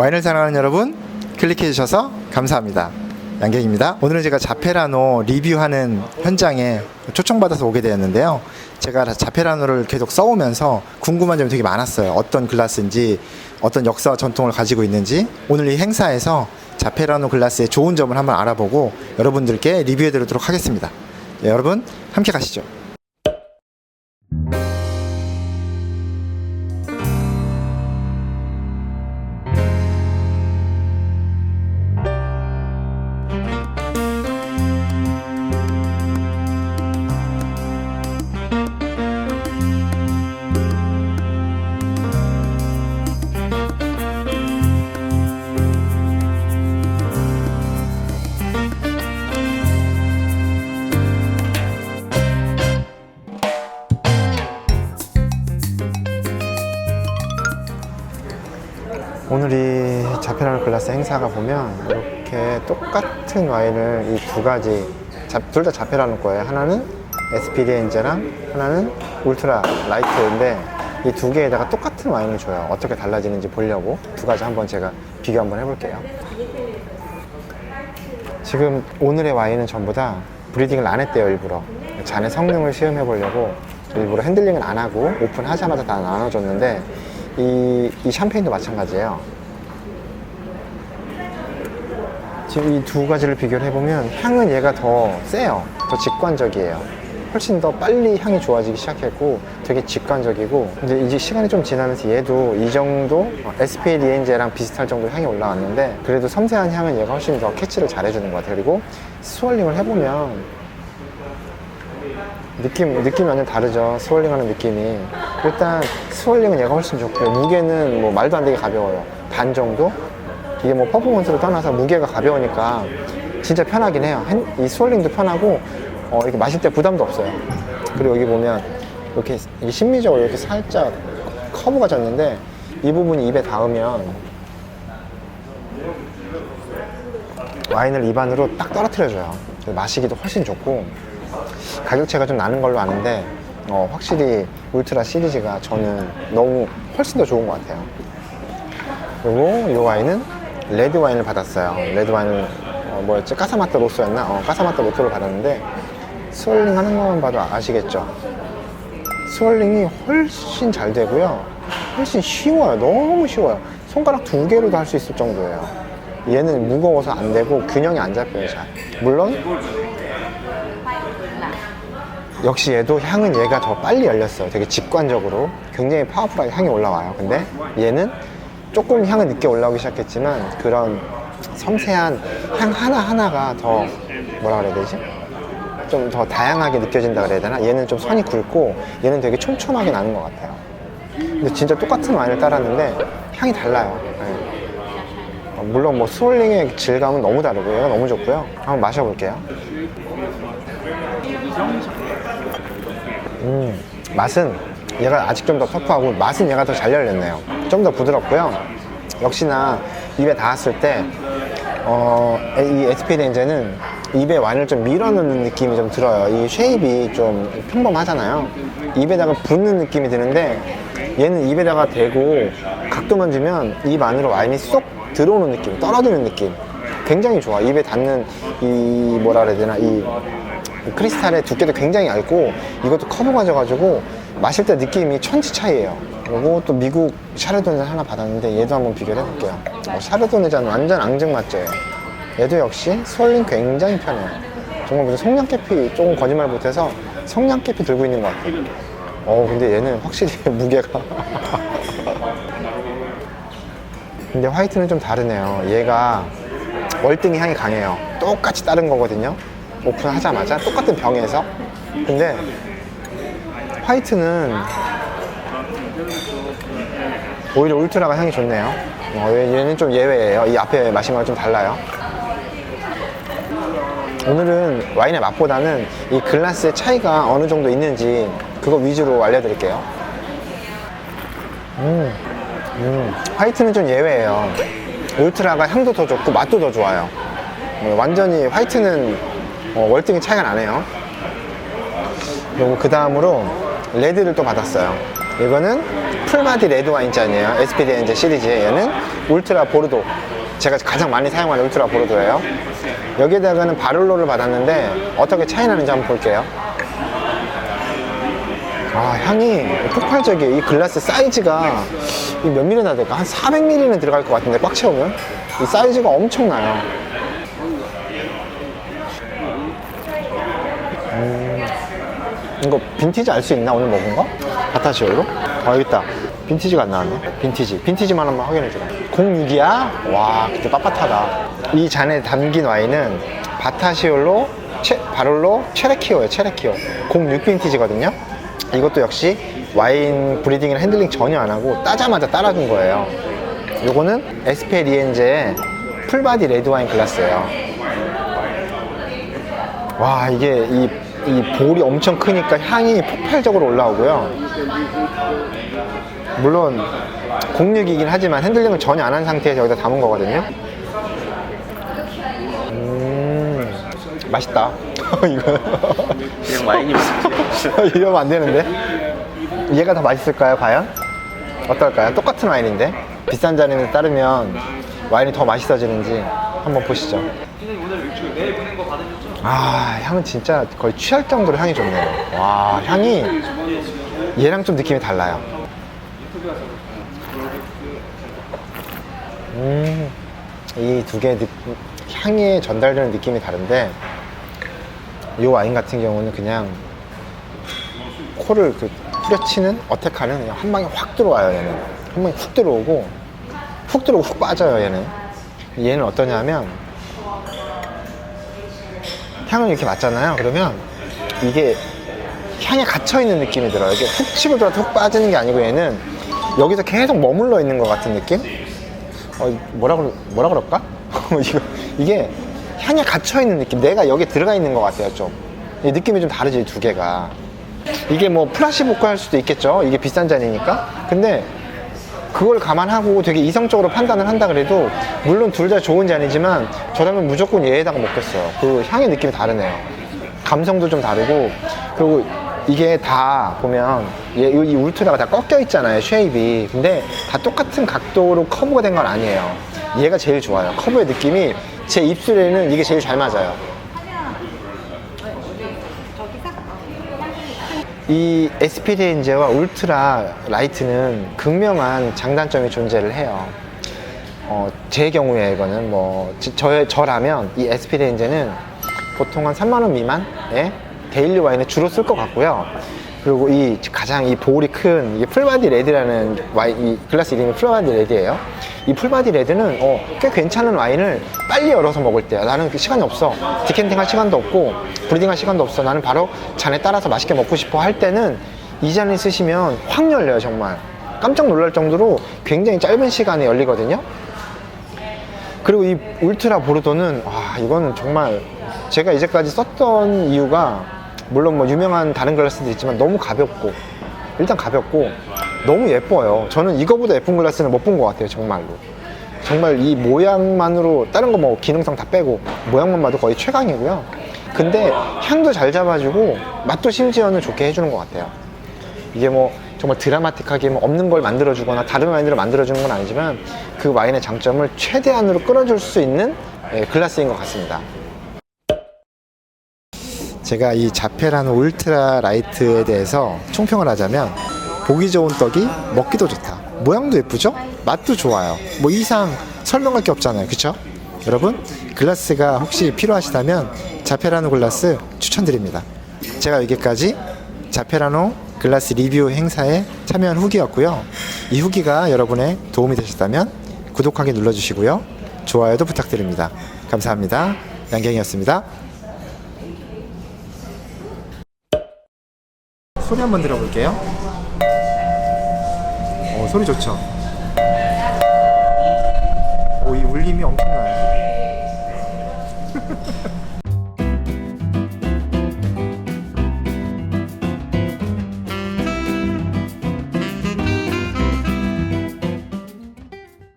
와인을 사랑하는 여러분 클릭해 주셔서 감사합니다. 양갱입니다. 오늘은 제가 자페라노 리뷰하는 현장에 초청받아서 오게 되었는데요. 제가 자페라노를 계속 써오면서 궁금한 점이 되게 많았어요. 어떤 글라스인지, 어떤 역사와 전통을 가지고 있는지. 오늘 이 행사에서 자페라노 글라스의 좋은 점을 한번 알아보고 여러분들께 리뷰해 드리도록 하겠습니다. 네, 여러분, 함께 가시죠. 오늘 이 자페라노 글라스 행사가 보면 이렇게 똑같은 와인을 이 두 가지 둘 다 자페라노 거예요. 하나는 에스피리엔제랑 하나는 울트라 라이트인데 이 두 개에다가 똑같은 와인을 줘요. 어떻게 달라지는지 보려고 두 가지 한번 제가 비교 한번 해볼게요. 지금 오늘의 와인은 전부 다 브리딩을 안 했대요 일부러 잔의 성능을 시험해 보려고 일부러 핸들링을 안 하고 오픈하자마자 다 나눠줬는데 이, 이 샴페인도 마찬가지예요. 지금 이 두 가지를 비교를 해보면 향은 얘가 더 세요. 더 직관적이에요. 훨씬 더 빨리 향이 좋아지기 시작했고 되게 직관적이고 근데 이제 시간이 좀 지나면서 얘도 이 정도 SPA 리엔제랑 비슷할 정도 향이 올라왔는데 그래도 섬세한 향은 얘가 훨씬 더 캐치를 잘 해주는 것 같아요. 그리고 스월링을 해보면 느낌, 느낌이 완전 다르죠. 스월링 하는 느낌이. 일단, 스월링은 얘가 훨씬 좋고요. 무게는 뭐 말도 안 되게 가벼워요. 반 정도? 이게 뭐 퍼포먼스를 떠나서 무게가 가벼우니까 진짜 편하긴 해요. 핸- 이 스월링도 편하고, 어, 이렇게 마실 때 부담도 없어요. 그리고 여기 보면, 이렇게, 심미적으로 이렇게 살짝 커브가 졌는데, 이 부분이 입에 닿으면, 와인을 입안으로 딱 떨어뜨려줘요. 마시기도 훨씬 좋고, 가격차가 좀 나는 걸로 아는데 어, 확실히 울트라 시리즈가 저는 너무 훨씬 더 좋은 것 같아요. 그리고 이 와인은 레드 와인을 받았어요. 레드 와인을 어, 뭐였지? 까사마타 로스였나? 어, 까사마타 로스를 받았는데 스월링 하는 것만 봐도 아시겠죠? 스월링이 훨씬 잘 되고요. 훨씬 쉬워요. 너무 쉬워요. 손가락 두 개로도 할 수 있을 정도예요. 얘는 무거워서 안 되고 균형이 안 잡혀요 잘. 물론 역시 얘도 향은 얘가 더 빨리 열렸어요. 되게 직관적으로 굉장히 파워풀하게 향이 올라와요. 근데 얘는 조금 향은 늦게 올라오기 시작했지만 그런 섬세한 향 하나하나가 더 뭐라 그래야 되지? 좀 더 다양하게 느껴진다 그래야 되나? 얘는 좀 선이 굵고 얘는 되게 촘촘하게 나는 것 같아요. 근데 진짜 똑같은 와인을 따랐는데 향이 달라요. 네. 어, 물론 뭐 스월링의 질감은 너무 다르고 얘가 너무 좋고요. 한번 마셔볼게요. 음, 맛은 얘가 아직 좀 더 터프하고 맛은 얘가 더 잘 열렸네요. 좀 더 부드럽고요. 역시나 입에 닿았을 때, 어, 이 렌즈는 입에 와인을 좀 밀어넣는 느낌이 좀 들어요. 이 쉐입이 좀 평범하잖아요. 입에다가 붓는 느낌이 드는데 얘는 입에다가 대고 각도만 주면 입 안으로 와인이 쏙 들어오는 느낌, 떨어지는 느낌. 굉장히 좋아. 입에 닿는 이 뭐라 그래야 되나 이 크리스탈의 두께도 굉장히 얇고 이것도 커브 가져가지고 마실 때 느낌이 천지 차이예요. 그리고 또 미국 샤르도네 하나 받았는데 얘도 한번 비교를 해볼게요. 어, 샤르도네 잔 완전 앙증맞죠예요. 얘도 역시 스월링 굉장히 편해요. 정말 무슨 성냥개피 조금 거짓말 못해서 성냥개피 들고 있는 것 같아요. 어 근데 얘는 확실히 무게가 근데 화이트는 좀 다르네요. 얘가 월등히 향이 강해요. 똑같이 다른 거거든요. 오픈하자마자 똑같은 병에서. 근데 화이트는 오히려 울트라가 향이 좋네요. 어, 얘- 얘는 좀 예외예요. 이 앞에 거랑 좀 달라요. 오늘은 와인의 맛보다는 이 글라스의 차이가 어느 정도 있는지 그거 위주로 알려드릴게요. 음, 음, 화이트는 좀 예외예요. 울트라가 향도 더 좋고 맛도 더 좋아요. 어, 완전히 화이트는 어, 월등히 차이가 나네요. 그리고 그 다음으로 레드를 또 받았어요. 이거는 풀마디 레드 와인 잔이에요. SPDN제 시리즈에 얘는 울트라 보르도 제가 가장 많이 사용하는 울트라 보르도예요 여기에다가는 바를로를 받았는데 어떻게 차이 나는지 한번 볼게요 아 향이 폭발적이에요 이 글라스 사이즈가 이몇 밀리나 될까? 한 400ml는 들어갈 것 같은데 꽉 채우면 이 사이즈가 엄청나요 이거 빈티지 알 수 있나? 오늘 먹은 거? 바타시오로? 아 여기 있다. 빈티지가 안 나왔네. 빈티지. 빈티지만 한번 확인해 주라. 06이야? 와 그때 빳빳하다. 이 잔에 담긴 와인은 바타시올로 체바롤로 체레키오예요 체레키오. 06 빈티지거든요? 이것도 역시 와인 브리딩이나 핸들링 전혀 안 하고 따자마자 따라준 거예요. 요거는 에스페 리엔제의 풀바디 레드 와인 글라스예요. 와 이게 이, 이 볼이 엄청 크니까 향이 폭발적으로 올라오고요. 물론 06이긴 하지만 핸들링을 전혀 안 한 상태에서 여기다 담은 거거든요. 음 맛있다. 이거. 그냥 와인이 맛있지. 이러면 안 되는데? 얘가 더 맛있을까요 과연? 어떨까요? 똑같은 와인인데? 비싼 잔에 따르면 와인이 더 맛있어지는지 한번 보시죠 아 향은 진짜 거의 취할 정도로 향이 좋네요. 와 향이 얘랑 좀 느낌이 달라요. 음이 두개 향이 전달되는 느낌이 다른데 이 와인 같은 경우는 그냥 코를 그 후려치는 어택하는 그냥 한 방에 확 들어와요 얘는. 한 방에 훅 들어오고 훅 들어오고 훅 빠져요 얘는. 얘는 어떠냐면 향을 이렇게 맡잖아요. 그러면 이게 향에 gat혀있는 느낌이 들어요. 이게 훅 치고 들어서 훅 빠지는 게 아니고 얘는 여기서 계속 머물러 있는 것 같은 느낌? 어, 뭐라, 그러, 뭐라 그럴까? 이거, 이게 향에 갇혀있는 느낌. 내가 여기 들어가 있는 것 같아요 좀이 느낌이 좀 다르지 이두 개가. 이게 뭐 플라시보카 할 수도 있겠죠? 이게 비싼 잔이니까? 근데 그걸 감안하고 되게 이성적으로 판단을 한다 그래도 물론 둘 다 좋은 잔이지만 저라면 무조건 얘에다가 먹겠어요. 그 향의 느낌이 다르네요. 감성도 좀 다르고 그리고 이게 다 보면 얘, 이 울트라가 다 꺾여 있잖아요 쉐입이. 근데 다 똑같은 각도로 커브가 된 건 아니에요. 얘가 제일 좋아요. 커브의 느낌이 제 입술에는 이게 제일 잘 맞아요 이 에스피리엔제와 울트라 라이트는 극명한 장단점이 존재를 해요. 어, 제 경우에 이거는 뭐 지- 저, 저라면 이 에스피리엔제는 보통 한 3만 원 미만의 데일리 와인에 주로 쓸 것 같고요. 그리고 이 가장 이 볼이 큰 이게 풀바디 레드라는 와인, 이 글라스 이름이 풀바디 레드예요. 이 풀바디 레드는 어, 꽤 괜찮은 와인을 빨리 열어서 먹을 때야. 나는 그 시간이 없어. 디캔팅 할 시간도 없고 브리딩 할 시간도 없어. 나는 바로 잔에 따라서 맛있게 먹고 싶어 할 때는 이 잔을 쓰시면 확 열려요, 정말. 깜짝 놀랄 정도로 굉장히 짧은 시간에 열리거든요. 그리고 이 울트라 보르도는 와 이거는 정말 제가 이제까지 썼던 이유가 물론 뭐 유명한 다른 글라스도 있지만 너무 가볍고 일단 가볍고 너무 예뻐요. 저는 이거보다 예쁜 글라스는 못 본 것 같아요 정말로. 정말 이 모양만으로 다른 거 뭐 기능성 다 빼고 모양만 봐도 거의 최강이고요. 근데 향도 잘 잡아주고 맛도 심지어는 좋게 해주는 것 같아요. 이게 뭐 정말 드라마틱하게 뭐 없는 걸 만들어주거나 다른 와인으로 만들어주는 건 아니지만 그 와인의 장점을 최대한으로 끌어줄 수 있는 예, 글라스인 것 같습니다. 제가 이 자페라노 울트라 라이트에 대해서 총평을 하자면 보기 좋은 떡이 먹기도 좋다. 모양도 예쁘죠? 맛도 좋아요. 뭐 이상 설명할 게 없잖아요. 그쵸? 여러분, 글라스가 혹시 필요하시다면 자페라노 글라스 추천드립니다. 제가 여기까지 자페라노 글라스 리뷰 행사에 참여한 후기였고요. 이 후기가 여러분의 도움이 되셨다면 구독하기 눌러주시고요. 좋아요도 부탁드립니다. 감사합니다. 양갱이었습니다. 소리 한번 들어볼게요. 어, 소리 좋죠? 오, 이 울림이 엄청나요.